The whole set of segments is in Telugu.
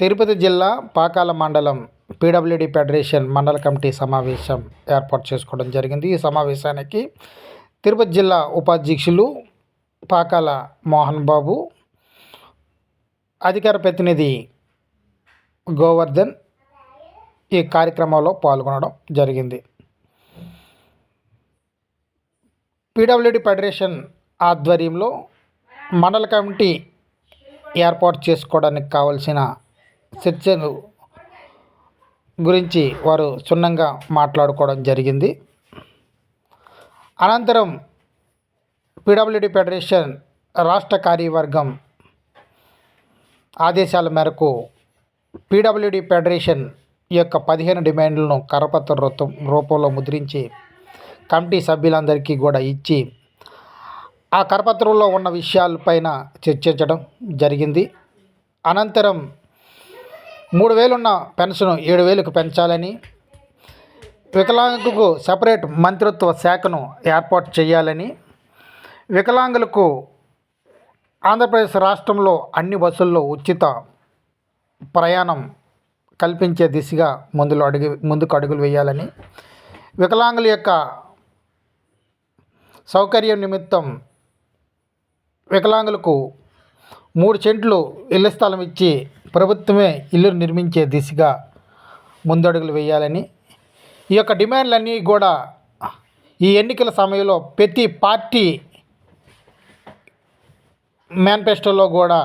తిరుపతి జిల్లా పాకాల మండలం పీడబ్ల్యూడి ఫెడరేషన్ మండల కమిటీ సమావేశం ఏర్పాటు చేసుకోవడం జరిగింది. ఈ సమావేశానికి తిరుపతి జిల్లా ఉపాధ్యక్షులు పాకాల మోహన్ బాబు అధికార ప్రతినిధి గోవర్ధన్ ఈ కార్యక్రమంలో పాల్గొనడం జరిగింది. పీడబ్ల్యూడి ఫెడరేషన్ ఆధ్వర్యంలో మండల కమిటీ ఏర్పాటు చేసుకోవడానికి కావలసిన చర్చను గురించి వారు క్షుణ్ణంగా మాట్లాడుకోవడం జరిగింది. అనంతరం పీడబ్ల్యూడి ఫెడరేషన్ రాష్ట్ర కార్యవర్గం ఆదేశాల మేరకు పీడబ్ల్యూడి ఫెడరేషన్ యొక్క పదిహేను డిమాండ్లను కరపత్ర రూపం రూపంలో ముద్రించి కమిటీ సభ్యులందరికీ కూడా ఇచ్చి ఆ కరపత్రంలో ఉన్న విషయాలపైన చర్చించడం జరిగింది. అనంతరం మూడు వేలున్న పెన్షన్ ఏడు వేలకు పెంచాలని వికలాంగులకు సపరేట్ మంత్రిత్వ శాఖను ఏర్పాటు చేయాలని వికలాంగులకు ఆంధ్రప్రదేశ్ రాష్ట్రంలో అన్ని బస్సుల్లో ఉచిత ప్రయాణం కల్పించే దిశగా ముందులో అడుగు ముందుకు అడుగులు వేయాలని వికలాంగుల యొక్క సౌకర్యం నిమిత్తం వికలాంగులకు మూడు సెంట్లు ఇళ్ళ స్థలం ఇచ్చి ప్రభుత్వమే ఇల్లు నిర్మించే దిశగా ముందడుగులు వేయాలని ఈ యొక్క డిమాండ్లన్నీ కూడా ఈ ఎన్నికల సమయంలో ప్రతి పార్టీ మేనిఫెస్టోలో కూడా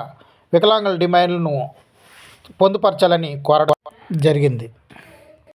వికలాంగుల డిమాండ్లను పొందుపరచాలని కోరడం జరిగింది.